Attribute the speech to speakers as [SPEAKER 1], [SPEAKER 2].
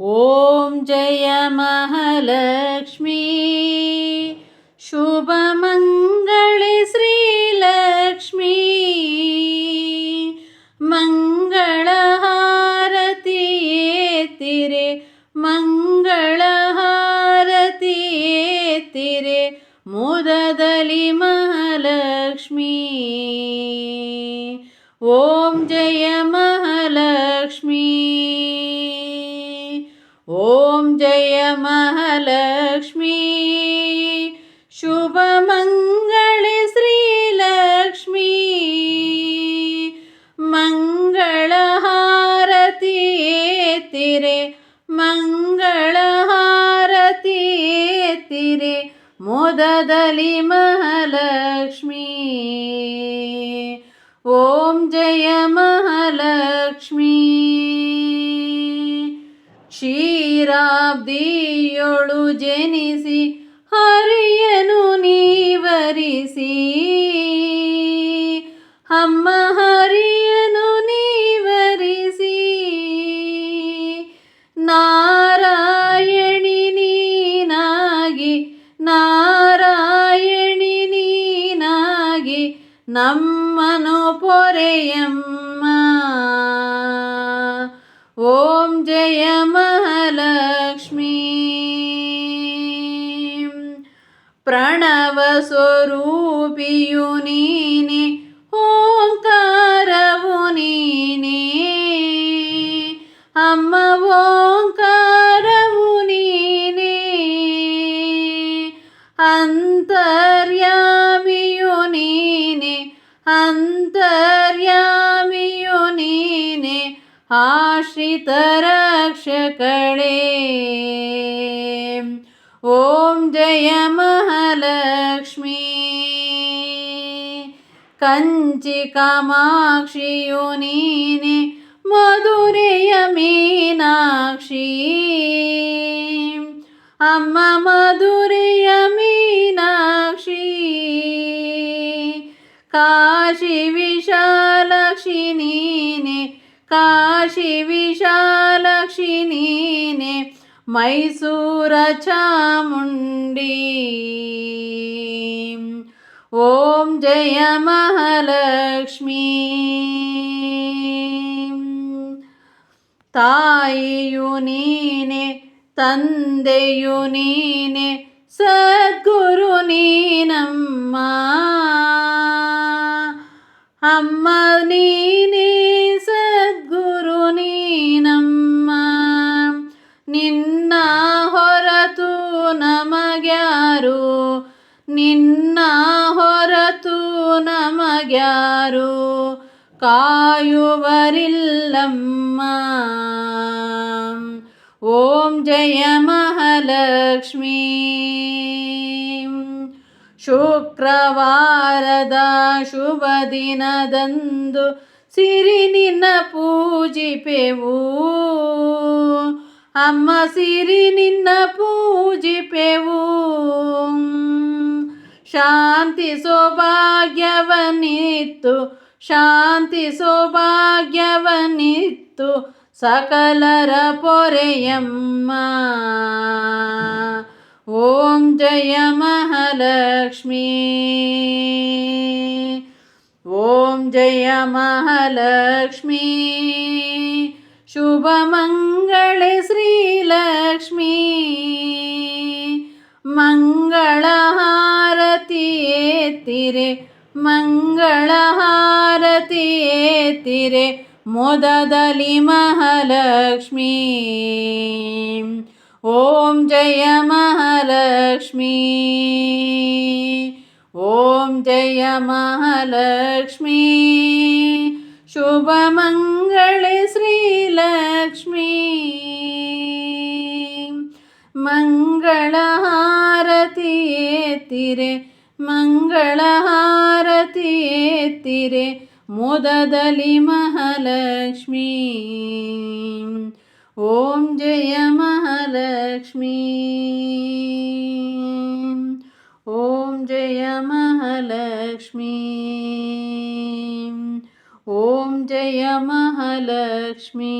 [SPEAKER 1] ॐ जय महालक्ष्मी। शुभमङ्गले श्रीलक्ष्मी। मङ्गलहारति तिरे मङ्गलहारति जय महालक्ष्मी शुभमङ्गले श्रीलक्ष्मी मङ्गलहारति तिरे मङ्गलहारति तिरे मोददलि महालक्ष्मी ॐ जय महालक्ष्मी ಕ್ಷೀರಾಬ್ದಿಯೊಳು ಜನಿಸಿ ಹರಿಯನು ನೀವರಿಸಿ. ಅಮ್ಮ ಹರಿಯನು ನೀವರಿಸಿ. ನಾರಾಯಣಿ ನೀನಾಗಿ ನಾರಾಯಣಿ ನೀನಾಗಿ ನಮ್ಮನು ಪೊರೆಯಮ್ಮ. ಓಂ ಜಯಮ್ಮ लक्ष्मी प्रणवस्वरूपनि ओङ्कारनि अम् ओङ्कारनि अन्तर्यामि युनी अन्तर्यामि युनी आश्रितरक्षकळे ॐ जय महालक्ष्मी। कञ्चिकामाक्षियो नीने मधुरेय मीनाक्षी अम्म मधुरेय मीनाक्षी काशी विशा मैसूर चामुण्डी ॐ जय महलक्ष्मी तायुनीने तन्ुनीने सद्गुरु ನಮಗ್ಯಾರು ಕಾಯುವರಿಲ್ಲಮ್ಮ ಓಂ ಜಯ ಮಹಾಲಕ್ಷ್ಮೀ ಶುಕ್ರವಾರದ ಶುಭ ದಿನದಂದು ಸಿರಿ ನಿನ್ನ ಪೂಜಿಪೆವು ಅಮ್ಮ ಸಿರಿ ನಿನ್ನ ಪೂಜಿಪೆವು ಶಾಂತಿ ಸೌಭಾಗ್ಯವನ್ನಿತ್ತು ಶಾಂತಿ ಸೌಭಾಗ್ಯವನ್ನಿತ್ತು ಸಕಲರ ಪೊರೆಯಮ್ಮ ॐ जय महालक्ष्मी ॐ जय महालक्ष्मी शुभमङ्गले श्रीलक्ष्मी मङ्गलहारति ಎತ್ತಿರೆ ಮಂಗಳಹಾರತಿ ಎತ್ತಿರೆ ಮೊದದಲಿ ಮಹಾಲಕ್ಷ್ಮೀ. ಓಂ ಜಯ ಮಹಾಲಕ್ಷ್ಮೀ. ಓಂ ಜಯ ಮಹಾಲಕ್ಷ್ಮೀ. ಶುಭ ಮಂಗಳ ಶ್ರೀಲಕ್ಷ್ಮೀ ಮಂಗಳಹಾರತಿ ಎತ್ತಿರೆ तिरे मुददलि महालक्ष्मी ॐ जय महालक्ष्मी ॐ जय महालक्ष्मी ॐ जय महालक्ष्मी